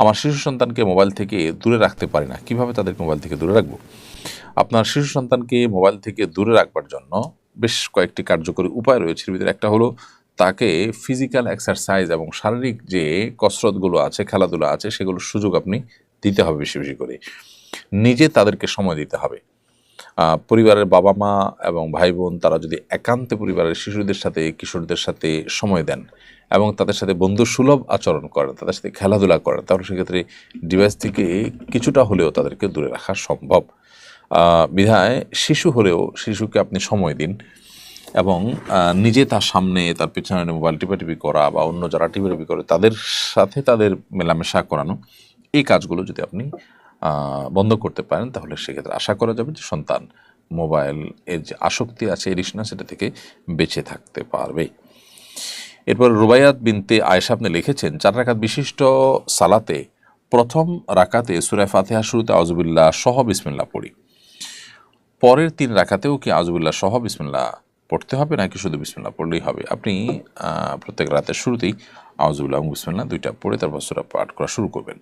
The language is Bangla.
আমার শিশু সন্তানকে মোবাইল থেকে দূরে রাখতে পারি না। কীভাবে তাদেরকে মোবাইল থেকে দূরে রাখব? আপনার শিশু সন্তানকে মোবাইল থেকে দূরে রাখবার জন্য বেশ কয়েকটি কার্যকরী উপায় রয়েছে। ভিতরে একটা হলো তাকে ফিজিক্যাল এক্সারসাইজ এবং শারীরিক যে কসরতগুলো আছে, খেলাধুলা আছে, সেগুলোর সুযোগ আপনি দিতে হবে বেশি বেশি করে। নিজে তাদেরকে সময় দিতে হবে। পরিবারের বাবা মা এবং ভাই বোন তারা যদি একান্তে পরিবারের শিশুদের সাথে, কিশোরদের সাথে সময় দেন এবং তাদের সাথে বন্ধু সুলভ আচরণ করেন, তাদের সাথে খেলাধুলা করেন, তাহলে সেক্ষেত্রে ডিভাইস থেকে কিছুটা হলেও তাদেরকে দূরে রাখা সম্ভব। বিধায় শিশু হলেও শিশুকে আপনি সময় দিন এবং নিজে তার সামনে তার পিছনে মোবাইল টিপাটিপি করা বা অন্য যারা টিপাটিপি করে তাদের সাথে তাদের মেলামেশা করানো, এই কাজগুলো যদি আপনি বন্ধ করতে পারেন, তাহলে সেক্ষেত্রে আশা করা যাবে যে সন্তান মোবাইল এর যে আসক্তি আছে এডিকশন সেটা থেকে বেঁচে থাকতে পারবে। এরপর রুবাইয়াত বিনতে আয়েশা আপনি লিখেছেন, চার রাকাত বিশিষ্ট সালাতে, প্রথম রাকাতে সুরায় ফাতেহা শুরুতে আজবুল্লাহ সহ বিসমিল্লাহ পড়ি। পরের তিন রাখাতেও কি আজবুল্লাহ সহ বিসমিল্লাহ পড়তে হবে, নাকি শুধু বিসমিল্লাহ পড়লেই হবে? আপনি প্রত্যেক রাতের শুরুতেই আউজুল্লাহ এবং বিসমিল্লাহ দুইটা পড়ে তারপর সুরা পাঠ করা শুরু করবেন।